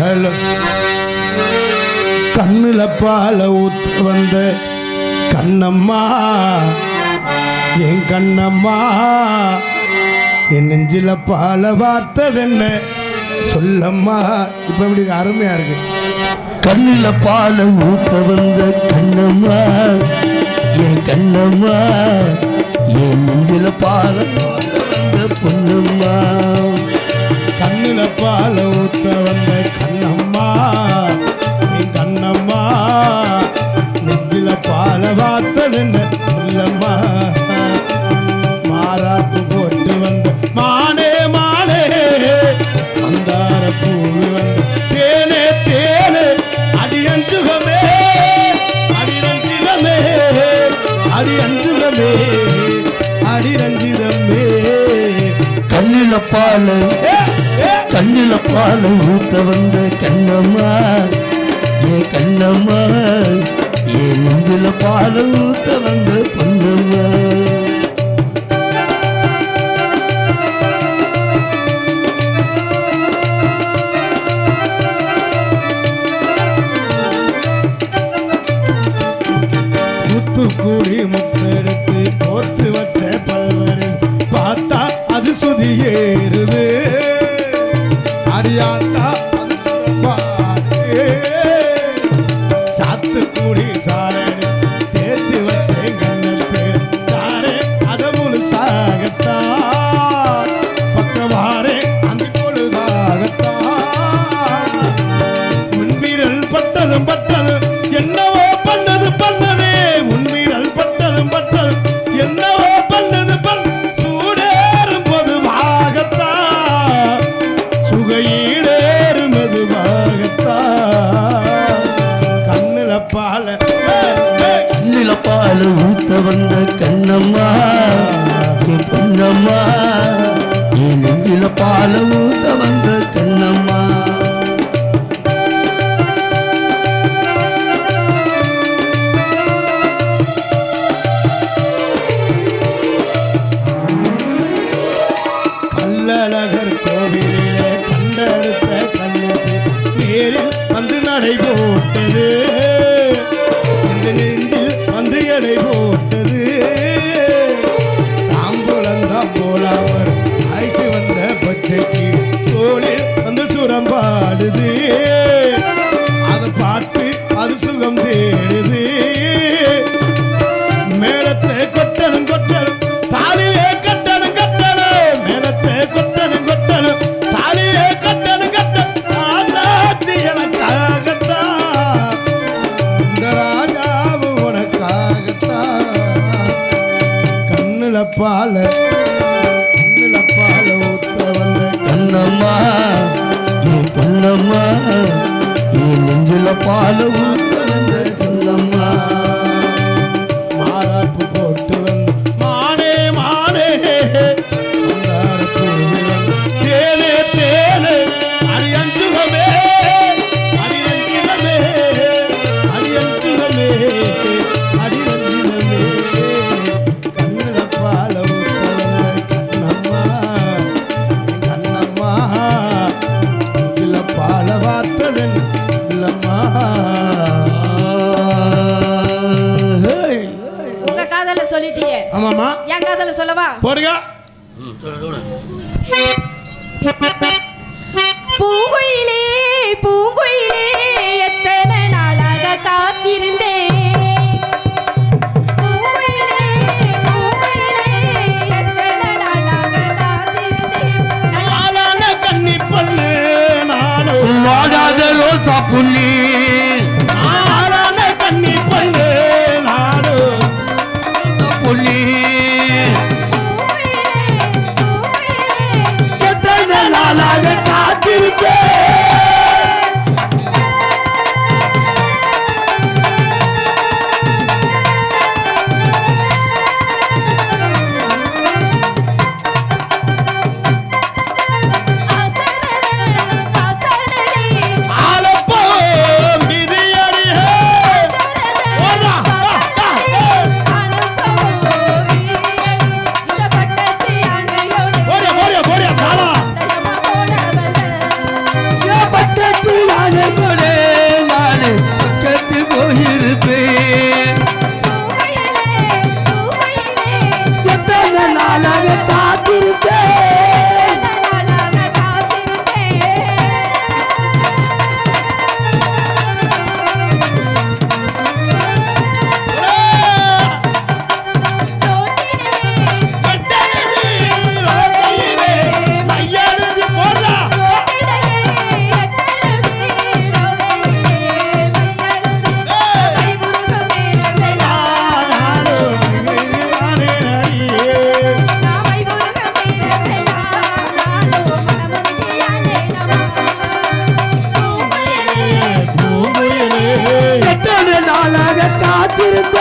Hello கண்ணில் பால ஊத்த வந்த கண்ணம்மா என் கண்ணம்மா என் நெஞ்சில பால வார்த்ததென்ன? சொல்லம்மா. இப்போ இப்படி அருமையாக இருக்கு. கண்ணில பால ஊத்த வந்த கண்ணம்மா என் கண்ணம்மா என் நெஞ்சில பால பொண்ணும்மா கண்ணில பால ஊத்த பாலம் ஊத்த வந்த கண்ணம்மா ஏ கண்ணம்மா ஏ நெஞ்சில பாலம் ஊத்த வந்த பொன்னம்மா. தூத்துக்குடி முத்து நடை போட்டது ಬಾಲವು உங்க காதல சொல்லிட்டியே. ஆமாமா என் காதல சொல்லவா? போடுங்க. பூங்குயிலே பூங்குயில் খাতির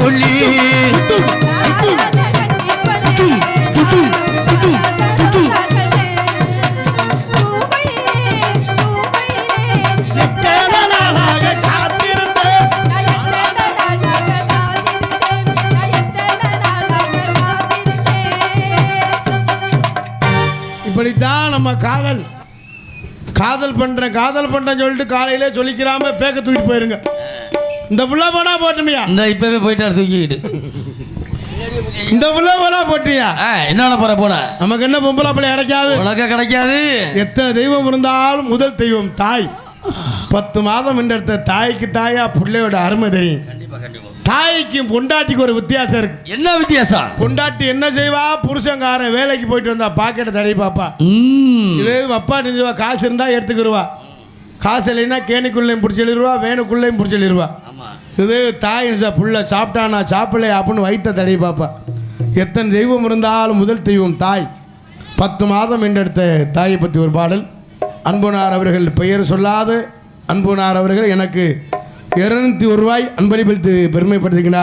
ரோசா இப்படித்தான் நம்ம காதல். காதல் பண்றேன் காதல் பண்றேன்னு சொல்லிட்டு காலையிலே சொல்லிக்கிறாம பேக்க தூக்கிட்டு போயிருங்க. இந்த புள்ள போனா போட்டுமியா? இந்த இப்பவே போயிட்டாரு தூக்கிக்கிட்டு. இந்த புள்ள போனா போட்டியா? ஆ, என்னென்ன போற போன நமக்கு என்ன பொம்பளை பிள்ளை கிடைக்காது? உனக்கு கிடைக்காது. எத்தனை தெய்வம் இருந்தாலும் முதல் தெய்வம் தாய். பத்து மாதம் எடுத்த தாய்க்கு தாயா பிள்ளையோட அருமை தெரியும். தாய்க்கும் பொண்டாட்டிக்கு ஒரு வித்தியாசம் இருக்கு. என்ன வித்தியாசம்? பொண்டாட்டி என்ன செய்வா? புருஷங்காரன் வேலைக்கு போயிட்டு வந்தா பாக்கெட்டை தடவி பாப்பா. இதே அப்பா நினைவா காசு இருந்தா எடுத்துக்கிருவா. காசு இல்லைன்னா கேணிக்குள்ளேயும் பிடிச்சி எழுதுருவா வேணுக்குள்ளேயும் பிடிச்சி எழுதுருவா. இது தாய் புள்ள சாப்பிட்டானா சாப்பிடலையா அப்படின்னு வைத்த தடையை பாப்பா. எத்தனை தெய்வம் இருந்தாலும் முதல் தெய்வம் தாய். பத்து மாதம் என்றெடுத்த தாயை பற்றி ஒரு பாடல். அன்புனார் அவர்கள் பெயர் சொல்லாத. அன்புனார் அவர்கள் எனக்கு இருநூத்தி ஒரு ரூபாய் அன்பளிப்பளித்து பெருமைப்படுத்துகின்றார்